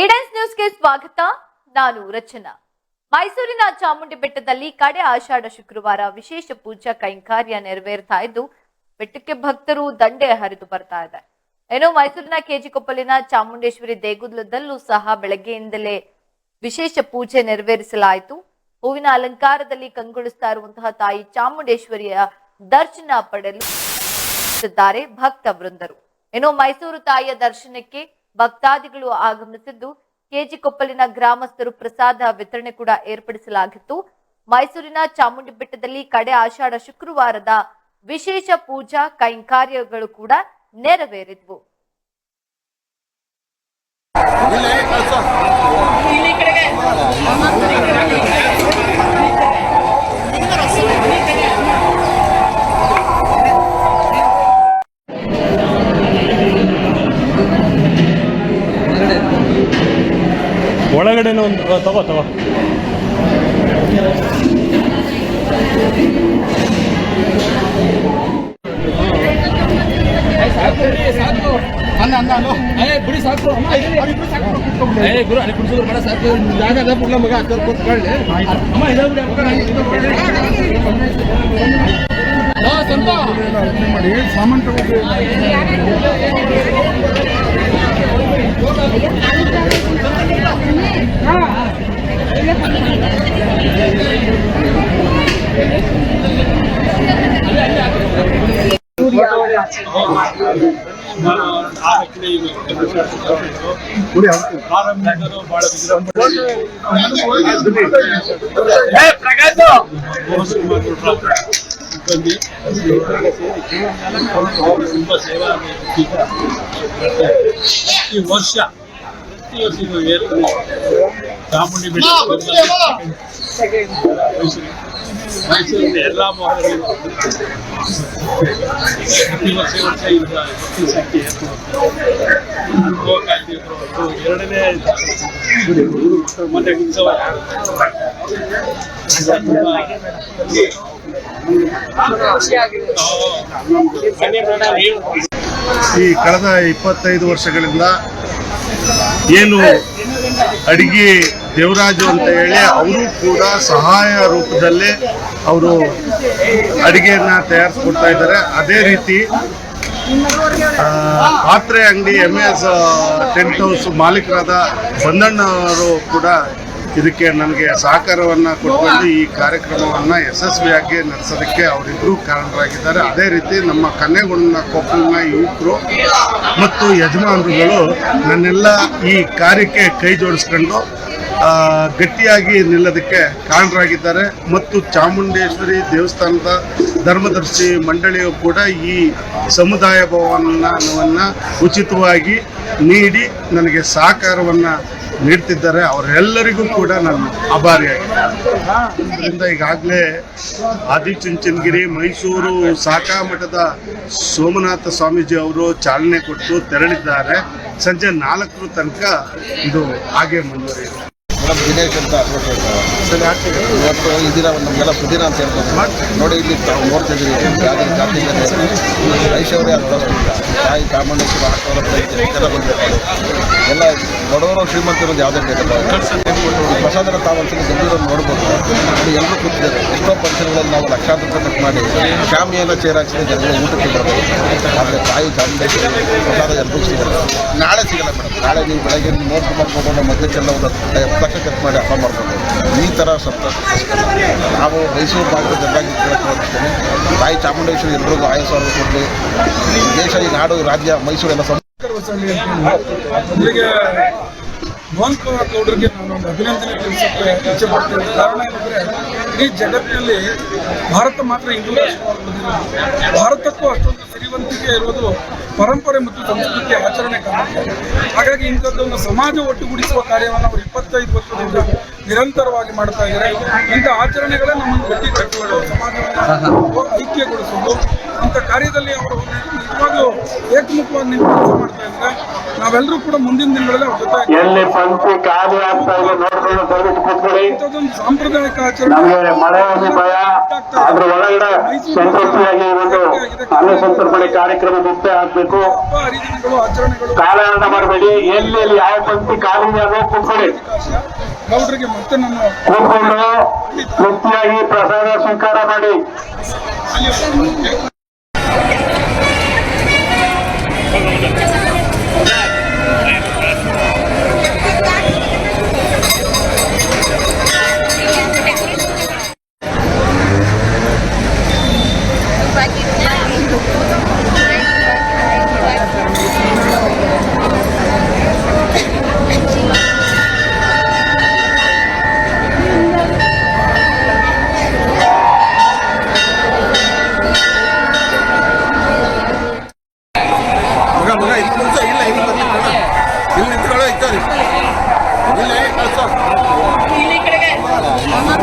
ಈಡನ್ಸ್ ನ್ಯೂಸ್ಗೆ ಸ್ವಾಗತ. ನಾನು ರಚನಾ. ಮೈಸೂರಿನ ಚಾಮುಂಡಿ ಬೆಟ್ಟದಲ್ಲಿ ಕಡೆ ಆಷಾಢ ಶುಕ್ರವಾರ ವಿಶೇಷ ಪೂಜಾ ಕೈಂಕಾರ್ಯ ನೆರವೇರ್ತಾ ಇದ್ದು, ಬೆಟ್ಟಕ್ಕೆ ಭಕ್ತರು ದಂಡೆ ಹರಿದು ಬರ್ತಾ ಇದೆ. ಏನು ಮೈಸೂರಿನ ಕೆಜಿಕೊಪ್ಪಲಿನ ಚಾಮುಂಡೇಶ್ವರಿ ದೇಗುಲದಲ್ಲೂ ಸಹ ಬೆಳಗ್ಗೆಯಿಂದಲೇ ವಿಶೇಷ ಪೂಜೆ ನೆರವೇರಿಸಲಾಯಿತು. ಹೂವಿನ ಅಲಂಕಾರದಲ್ಲಿ ಕಂಗೊಳಿಸ್ತಾ ಇರುವಂತಹ ತಾಯಿ ಚಾಮುಂಡೇಶ್ವರಿಯ ದರ್ಶನ ಪಡೆಯಲು ಭಕ್ತ ವೃಂದರು. ಏನೋ ಮೈಸೂರು ತಾಯಿಯ ದರ್ಶನಕ್ಕೆ ಭಕ್ತಾದಿಗಳು ಆಗಮಿಸಿದ್ದು ಕೆಜಿಕೊಪ್ಪಲಿನ ಗ್ರಾಮಸ್ಥರು ಪ್ರಸಾದ ವಿತರಣೆ ಕೂಡ ಏರ್ಪಡಿಸಲಾಗಿತ್ತು. ಮೈಸೂರಿನ ಚಾಮುಂಡಿ ಬೆಟ್ಟದಲ್ಲಿ ಕಡೆ ಆಷಾಢ ಶುಕ್ರವಾರದ ವಿಶೇಷ ಪೂಜಾ ಕೈಂಕಾರ್ಯಗಳು ಕೂಡ ನೆರವೇರಿದ್ವು. ಒಳಗಡೆನೂ ಒಂದು ತಗೋ ತಗೋ ಬಿಡಿ ಸಾಕು ಗುರು ಅಲ್ಲಿ ಕುಡಿಸಿದ್ರು ಬೇಡ ಸಾಕು ಜಾಗ ಅದ ಬಿಡ್ಲ ಮಗ ಹತ್ತಿರ ಕೂತ್ಕೊಳ್ಳಿ ಅಮ್ಮ ಇದಾವ ಮಾಡಿ ಸಾಮಾನು ತಗೊಂಡು ಆರಂಭಿಕರು ಬಹಳ ಸಿಬ್ಬಂದಿ ತುಂಬ ಸೇವಾ ಈ ವರ್ಷ ಪ್ರತಿ ವರ್ಷ ಇದು ಏರ್ಪಡಿ ಚಾಮುಂಡಿ ಬೆಟ್ಟ ಪ್ರತಿ ವರ್ಷ ವರ್ಷ ಎರಡನೇ ಉತ್ಸವ ಈ ಕಳೆದ ಇಪ್ಪತ್ತೈದು ವರ್ಷಗಳಿಂದ ಏನು ಅಡಿಗೆ ದೇವರಾಜು ಅಂತ ಹೇಳಿ ಅವರು ಕೂಡ ಸಹಾಯ ರೂಪದಲ್ಲಿ ಅವರು ಅಡಿಗೆಯನ್ನ ತಯಾರಿಸ್ಕೊಡ್ತಾ ಇದ್ದಾರೆ. ಅದೇ ರೀತಿ ಪಾತ್ರೆ ಅಂಗಡಿ ಎಂ ಎಸ್ ಟೆಂಟ್ ಹೌಸ್ ಮಾಲೀಕರಾದ ಬಂದಣ್ಣವರು ಕೂಡ ಇದಕ್ಕೆ ನನಗೆ ಸಹಕಾರವನ್ನು ಕೊಟ್ಟುಕೊಂಡು ಈ ಕಾರ್ಯಕ್ರಮವನ್ನು ಯಶಸ್ವಿಯಾಗಿ ನಡೆಸೋದಕ್ಕೆ ಅವರಿಬ್ಬರು ಕಾರಣರಾಗಿದ್ದಾರೆ. ಅದೇ ರೀತಿ ನಮ್ಮ ಕನ್ನೆಗೊಂಡ ಕೊಪ್ಪಲಿನ ಯುವಕರು ಮತ್ತು ಯಜಮಾನರುಗಳು ನನ್ನೆಲ್ಲ ಈ ಕಾರ್ಯಕ್ಕೆ ಕೈ ಜೋಡಿಸ್ಕೊಂಡು ಗಟ್ಟಿಯಾಗಿ ನಿಲ್ಲೋದಕ್ಕೆ ಕಾರಣರಾಗಿದ್ದಾರೆ. ಮತ್ತು ಚಾಮುಂಡೇಶ್ವರಿ ದೇವಸ್ಥಾನದ ಧರ್ಮದರ್ಶಿ ಮಂಡಳಿಯು ಕೂಡ ಈ ಸಮುದಾಯ ಭವನವನ್ನು ಉಚಿತವಾಗಿ ನೀಡಿ ನನಗೆ ಸಹಕಾರವನ್ನು ನೀಡ್ತಿದ್ದಾರೆ. ಅವರೆಲ್ಲರಿಗೂ ಕೂಡ ನಾನು ಆಭಾರಿಯಾಗಿದ್ದೀನಿ. ಈಗಾಗಲೇ ಆದಿಚುಂಚನಗಿರಿ ಮೈಸೂರು ಸಾಕಾಮಠದ ಸೋಮನಾಥ ಸ್ವಾಮೀಜಿ ಅವರು ಚಾಲನೆ ಕೊಟ್ಟು ತೆರಳಿದ್ದಾರೆ. ಸಂಜೆ ನಾಲ್ಕರ ತನಕ ಇದು ಹಾಗೆ ಮುಂದುವರಿಯಿದೆ ಮೇಡಮ್ ದಿನೇಶ್ ಅಂತ ಇವತ್ತು ಇದೀರ ನಮಗೆಲ್ಲ ಸುದಿನ ಅಂತ ಹೇಳ್ತಾರೆ. ನೋಡಿ ಇಲ್ಲಿ ತಾವು ನೋಡ್ತಾ ಇದ್ದೀವಿ ಯಾವುದೇ ಜಾತಿ ಐಶ್ವರ್ಯ ಅಂತ ತಾಯಿ ಚಾಮುಂಡೇಶ್ವರ ಜನ ಬಂದಿರ್ತಾರೆ ಎಲ್ಲ ಬಡವರು ಶ್ರೀಮಂತರು ಯಾವುದೇ ಬೇಕಲ್ಲ ಪ್ರಸಾದನ ತಾವಂತ ಗಂಭೀರನ್ನು ನೋಡ್ಬೋದು. ಅಲ್ಲಿ ಎಲ್ಲರೂ ಕೂತಿದ್ದಾರೆ. ಎಷ್ಟೋ ಫಂಕ್ಷನ್ಗಳಲ್ಲಿ ನಾವು ಲಕ್ಷಾಂತರ ರೂಪಾಯಿ ಖರ್ಚು ಮಾಡಿ ಶಾಮಿಯೆಲ್ಲ ಚೇರ್ ಹಾಕ್ಸಿದ್ರೆ ಜನಗಳು ಊಟಕ್ಕೆ ಆದರೆ ತಾಯಿ ಚಾಮುಂಡೇಶ್ವರಿ ಪ್ರಸಾದ ಎಲ್ಲರಿಗೂ ಸಿಗಲ್ಲ. ನಾಳೆ ಸಿಗಲ್ಲ ಮೇಡಮ್ ನಾಳೆ ನೀವು ಬೆಳಗ್ಗೆ ನೋಟ್ ಮಾಡ್ಕೊಂಡು ಮಧ್ಯಕ್ಕೆಲ್ಲ ಒಂದು ಲಕ್ಷ ಖರ್ಚು ಮಾಡಿ ಹಬ್ಬ ಮಾಡ್ಕೊಂಡು ಈ ಥರ ಸ್ವಲ್ಪ ನಾವು ಮೈಸೂರು ಭಾಗದ ಜನರಾಗಿ ಕೇಳ್ಕೊಳ್ತೇನೆ ತಾಯಿ ಚಾಮುಂಡೇಶ್ವರಿ ಎಲ್ರಿಗೂ ಆಯಸ್ಸು ಕೊಡಲಿ ದೇಶ, ಈ ನಾಡು ರಾಜ್ಯ ರಾಜ್ಯ, ಮೈಸೂರೆಲ್ಲ ಅಂತ ಮೊದಲಿಗೆ ಮೋಹನ್ ಗೌಡರಿಗೆ ನಾನು ಒಂದು ಅಭಿನಂದನೆ ತಿಳಿಸಕ್ಕೆ ಇಚ್ಛೆ ಪಡ್ತೇನೆ. ಕಾರಣ ಏನಂದ್ರೆ, ಇಡೀ ಜಗತ್ತಿನಲ್ಲಿ ಭಾರತ ಮಾತ್ರ ಹಿಂದೂ ರಾಷ್ಟ್ರವಾಗಿ ಭಾರತಕ್ಕೂ ಅಷ್ಟೊಂದು ಸಿರಿವಂತಿಕೆ ಇರೋದು ಪರಂಪರೆ ಮತ್ತು ಸಂಸ್ಕೃತಿಯ ಆಚರಣೆ ಕಾರಣ. ಹಾಗಾಗಿ ಇಂಥದ್ದೊಂದು ಸಮಾಜ ಒಟ್ಟುಗೂಡಿಸುವ ಕಾರ್ಯವನ್ನು ಅವರು ಇಪ್ಪತ್ತೈದು ವರ್ಷದಿಂದ ನಿರಂತರವಾಗಿ ಮಾಡ್ತಾ ಇದ್ದಾರೆ. ಇಂಥ ಆಚರಣೆಗಳೇ ನಮ್ಮನ್ನು ಗಟ್ಟಿ ಕಟ್ಟುವುದು ಸಮಾಜವನ್ನು ಐಕ್ಯಗೊಳಿಸುವುದು. ಇಂಥ ಕಾರ್ಯದಲ್ಲಿ ಅವರು ನಿಜವಾಗ್ಲೂ ಏಕಮುಖವಾಗಿ ನಿಂತು ಕೆಲಸ ಮಾಡ್ತಾ ಇದ್ದಾರೆ. ನಾವೆಲ್ಲರೂ ಕೂಡ ಮುಂದಿನ ದಿನಗಳಲ್ಲಿ ಅವ್ರ ಜೊತೆ ಇಂಥದ್ದೊಂದು ಸಾಂಪ್ರದಾಯಿಕ ಆಚರಣೆ. ಅದ್ರ ಒಳಗಡೆ ಸಂತೃಪ್ತಿಯಾಗಿ ಒಂದು ಅನ್ನ ಸಂತರ್ಪಣೆ ಕಾರ್ಯಕ್ರಮ ಮುಕ್ತ ಆಗ್ಬೇಕು. ಕಾಲಹರಣ ಮಾಡಬೇಡಿ. ಎಲ್ಲಿ ಎಲ್ಲಿ ಯಾವ ಪಂಕ್ತಿ ಇದೆ ಕೂತ್ಕೊಳ್ಳಿ. ಕೂತ್ಕೊಂಡು ತೃಪ್ತಿಯಾಗಿ ಪ್ರಸಾದ ಸ್ವೀಕಾರ ಮಾಡಿ. इकडे काय?